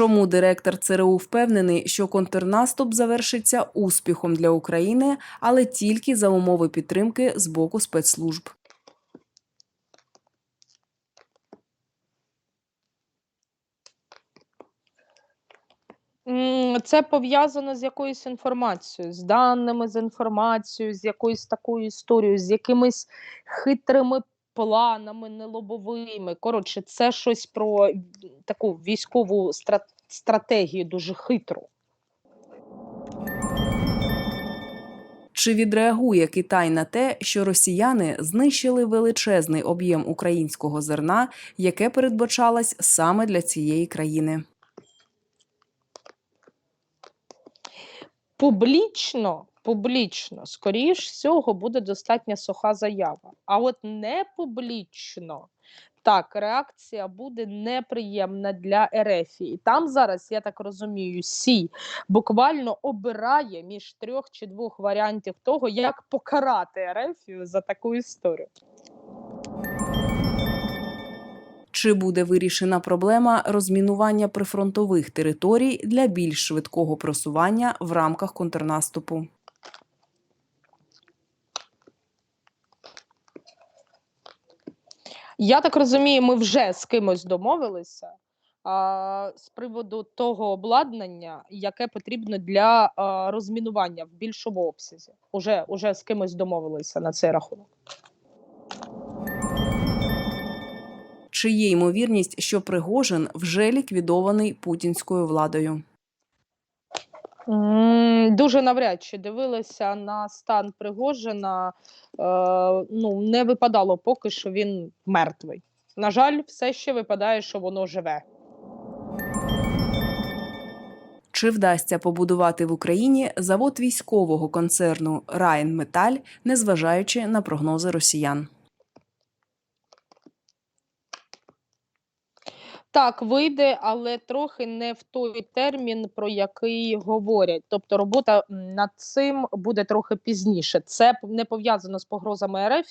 Чому директор ЦРУ впевнений, що контрнаступ завершиться успіхом для України, але тільки за умови підтримки з боку спецслужб? Це пов'язано з якоюсь інформацією, з даними, з інформацією, з якоюсь такою історією, з якимись хитрими планами нелобовими. Коротше, це щось про таку військову стратегію дуже хитру. Чи відреагує Китай на те, що росіяни знищили величезний об'єм українського зерна, яке передбачалось саме для цієї країни? Публічно, публічно, скоріш всього, буде достатньо суха заява. А от не публічно, так, реакція буде неприємна для РФ. І там зараз, я так розумію, Сі буквально обирає між трьох чи двох варіантів того, як покарати РФ за таку історію. Чи буде вирішена проблема розмінування прифронтових територій для більш швидкого просування в рамках контрнаступу? Я так розумію, ми вже з кимось домовилися а, з приводу того обладнання, яке потрібно для а, розмінування в більшому обсязі. Уже, уже з кимось домовилися на цей рахунок. Чи є ймовірність, що Пригожин вже ліквідований путінською владою? Дуже навряд чи дивилася на стан Пригожина. Е, ну, не випадало поки що він мертвий. На жаль, все ще випадає, що воно живе. Чи вдасться побудувати в Україні завод військового концерну Райнметаль, незважаючи на прогнози росіян? Так, вийде, але трохи не в той термін, про який говорять. Тобто робота над цим буде трохи пізніше. Це не пов'язано з погрозами РФ,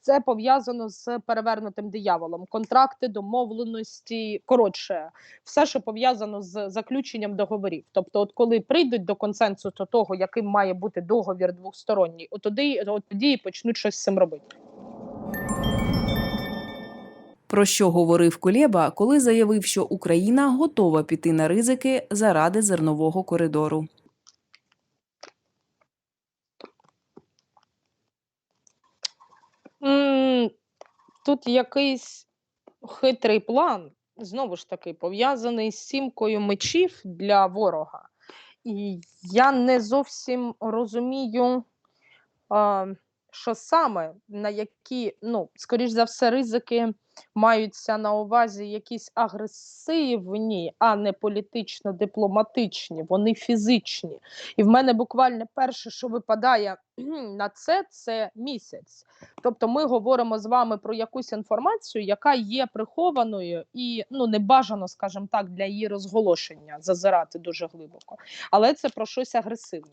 це пов'язано з перевернутим дияволом. Контракти, домовленості, коротше, все, що пов'язано з заключенням договорів. Тобто, от коли прийдуть до консенсусу того, яким має бути договір двосторонній, от тоді, от тоді і почнуть щось з цим робити. Про що говорив Кулєба, коли заявив, що Україна готова піти на ризики заради зернового коридору? Тут якийсь хитрий план, знову ж таки, пов'язаний з сімкою мечів для ворога. І я не зовсім розумію, що саме, на які, ну, скоріш за все, ризики маються на увазі якісь агресивні, а не політично-дипломатичні, вони фізичні. І в мене буквально перше, що випадає на це, це місяць. Тобто ми говоримо з вами про якусь інформацію, яка є прихованою і ну не бажано, скажімо так, для її розголошення зазирати дуже глибоко. Але це про щось агресивне.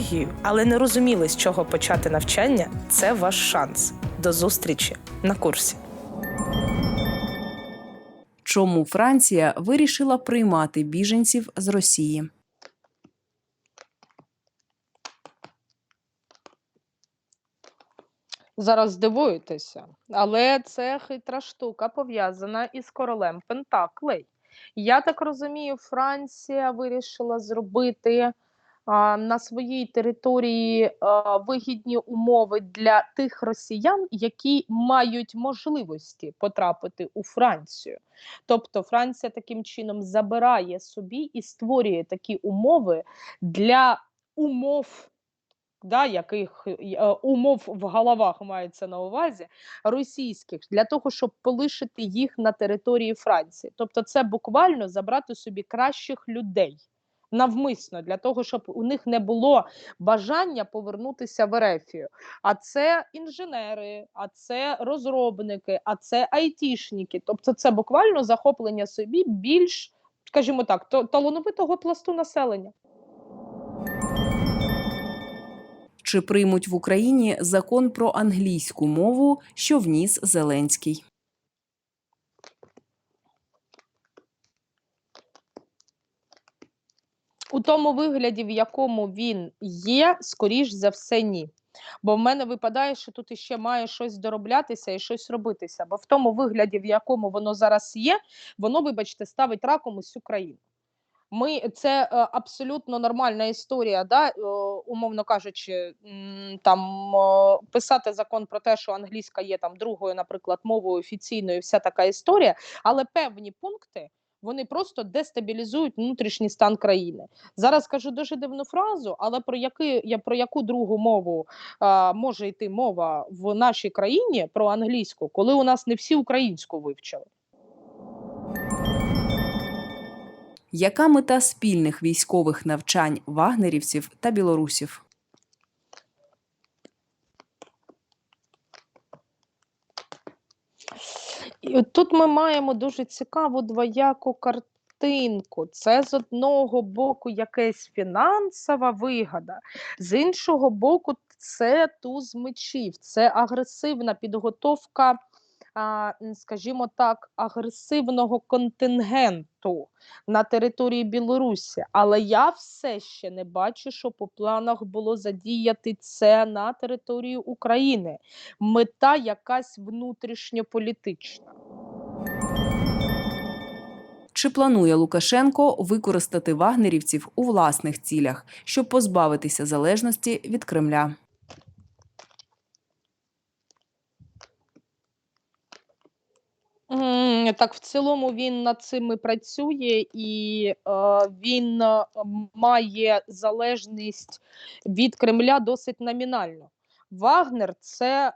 але не розуміли, з чого почати навчання, це ваш шанс. До зустрічі на курсі. Чому Франція вирішила приймати біженців з Росії? Зараз здивуєтеся, але це хитра штука пов'язана із королем Пентаклей. Я так розумію, Франція вирішила зробити на своїй території вигідні умови для тих росіян, які мають можливості потрапити у Францію. Тобто Франція таким чином забирає собі і створює такі умови для умов да, яких умов в головах мається на увазі, російських, для того, щоб полишити їх на території Франції. Тобто, це буквально забрати собі кращих людей навмисно для того, щоб у них не було бажання повернутися в Ерефію. А це інженери, а це розробники, а це айтішники. Тобто, це буквально захоплення собі більш, скажімо так, то- талановитого пласту населення. Чи приймуть в Україні закон про англійську мову, що вніс Зеленський? У тому вигляді, в якому він є, скоріш за все, ні. Бо в мене випадає, що тут іще має щось дороблятися і щось робитися. Бо в тому вигляді, в якому воно зараз є, воно, вибачте, ставить раком усю країну. Ми це е, абсолютно нормальна історія, да, е, умовно кажучи, там е, писати закон про те, що англійська є там другою, наприклад, мовою офіційною, вся така історія, але певні пункти вони просто дестабілізують внутрішній стан країни. Зараз кажу дуже дивну фразу, але про яки я про яку другу мову а, може йти мова в нашій країні про англійську, коли у нас не всі українську вивчили. Яка мета спільних військових навчань вагнерівців та білорусів? Тут ми маємо дуже цікаву двояку картинку. Це з одного боку якась фінансова вигода, з іншого боку, це туз мечів, це агресивна підготовка, скажімо так, агресивного контингенту на території Білорусі. Але я все ще не бачу, що по планах було задіяти це на території України мета якась внутрішньополітична. Чи планує Лукашенко використати вагнерівців у власних цілях, щоб позбавитися залежності від Кремля? Так, в цілому він над цим і працює, і е, він е, має залежність від Кремля досить номінально. Вагнер це е,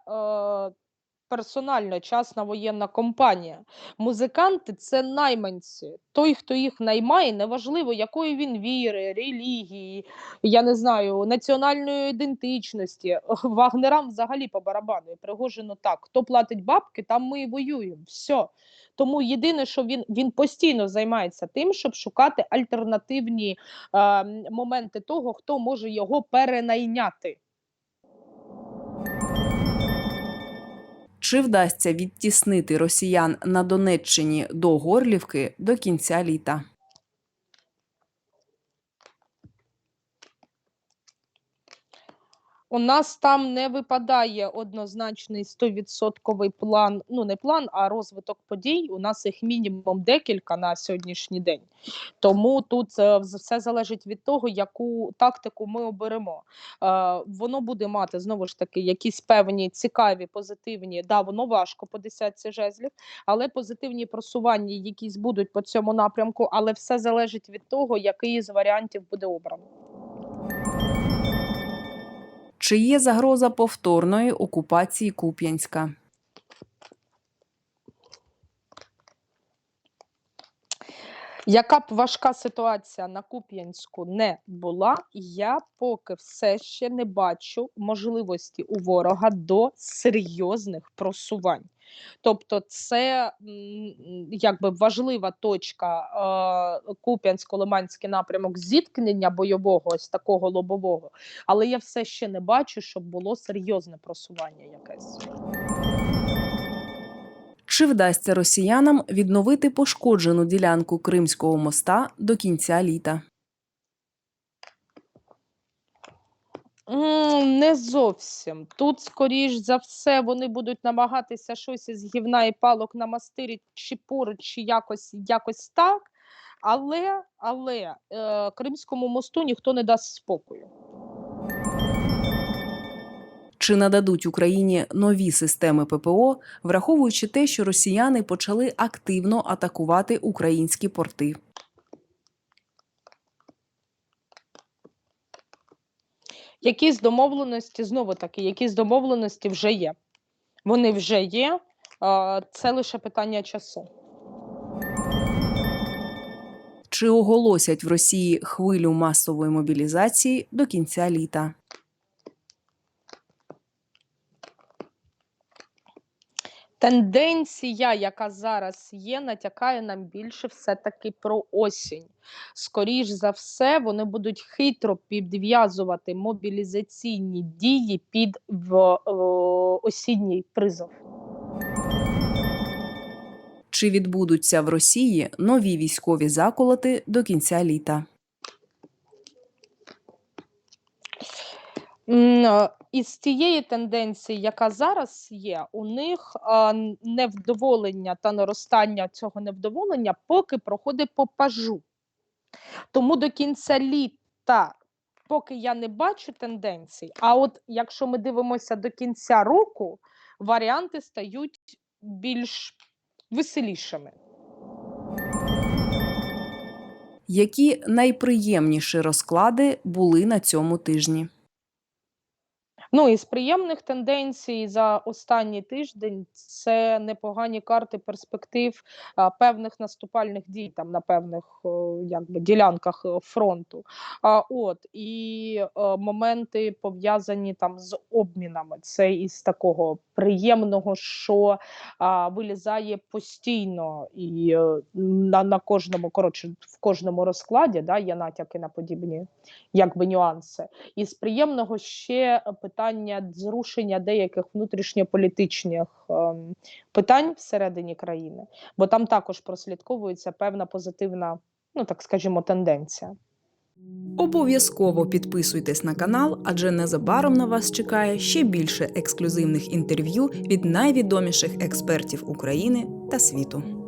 персонально частна воєнна компанія. Музиканти це найманці. Той, хто їх наймає, неважливо, якої він віри, релігії, я не знаю, національної ідентичності. Вагнерам взагалі по барабану. І Пригожину так. Хто платить бабки, там ми і воюємо. Все. Тому єдине, що він, він постійно займається тим, щоб шукати альтернативні е, моменти того, хто може його перенайняти. Чи вдасться відтіснити росіян на Донеччині до Горлівки до кінця літа? У нас там не випадає однозначний 100% план, ну не план, а розвиток подій. У нас їх мінімум декілька на сьогоднішній день. Тому тут е, все залежить від того, яку тактику ми оберемо. Е, воно буде мати знову ж таки якісь певні цікаві, позитивні. Да, воно важко по десятці жезлів, але позитивні просування якісь будуть по цьому напрямку. Але все залежить від того, який із варіантів буде обрано. Чи є загроза повторної окупації Куп'янська? Яка б важка ситуація на Куп'янську не була, я поки все ще не бачу можливості у ворога до серйозних просувань. Тобто, це якби важлива точка е, Куп'янсько-Лиманський напрямок зіткнення бойового, ось такого лобового. Але я все ще не бачу, щоб було серйозне просування якесь. Чи вдасться росіянам відновити пошкоджену ділянку Кримського моста до кінця літа? Не зовсім. Тут, скоріш за все, вони будуть намагатися щось із гівна і палок намастирити чи поруч, чи якось, якось так. Але, але е, Кримському мосту ніхто не дасть спокою. Чи нададуть Україні нові системи ППО, враховуючи те, що росіяни почали активно атакувати українські порти? Якісь домовленості, знову таки, якісь домовленості вже є. Вони вже є. Це лише питання часу. Чи оголосять в Росії хвилю масової мобілізації до кінця літа? Тенденція, яка зараз є, натякає нам більше все-таки про осінь. Скоріш за все, вони будуть хитро підв'язувати мобілізаційні дії під в, осінній призов. Чи відбудуться в Росії нові військові заколоти до кінця літа? М, е, Із тієї тенденції, яка зараз є, у них невдоволення та наростання цього невдоволення поки проходить по пажу. Тому до кінця літа, поки я не бачу тенденцій, а от якщо ми дивимося до кінця року, варіанти стають більш веселішими. Які найприємніші розклади були на цьому тижні? Ну із приємних тенденцій за останній тиждень це непогані карти перспектив певних наступальних дій там на певних якби ділянках е, фронту. А от і е, моменти пов'язані там з обмінами. Це із такого приємного, що вилізає постійно і е, на, на кожному коротше в кожному розкладі да, є натяки на подібні якби нюанси. Із приємного ще питання зрушення деяких внутрішньополітичних ем, питань всередині країни, бо там також прослідковується певна позитивна, ну так скажімо, тенденція. Обов'язково підписуйтесь на канал, адже незабаром на вас чекає ще більше ексклюзивних інтерв'ю від найвідоміших експертів України та світу.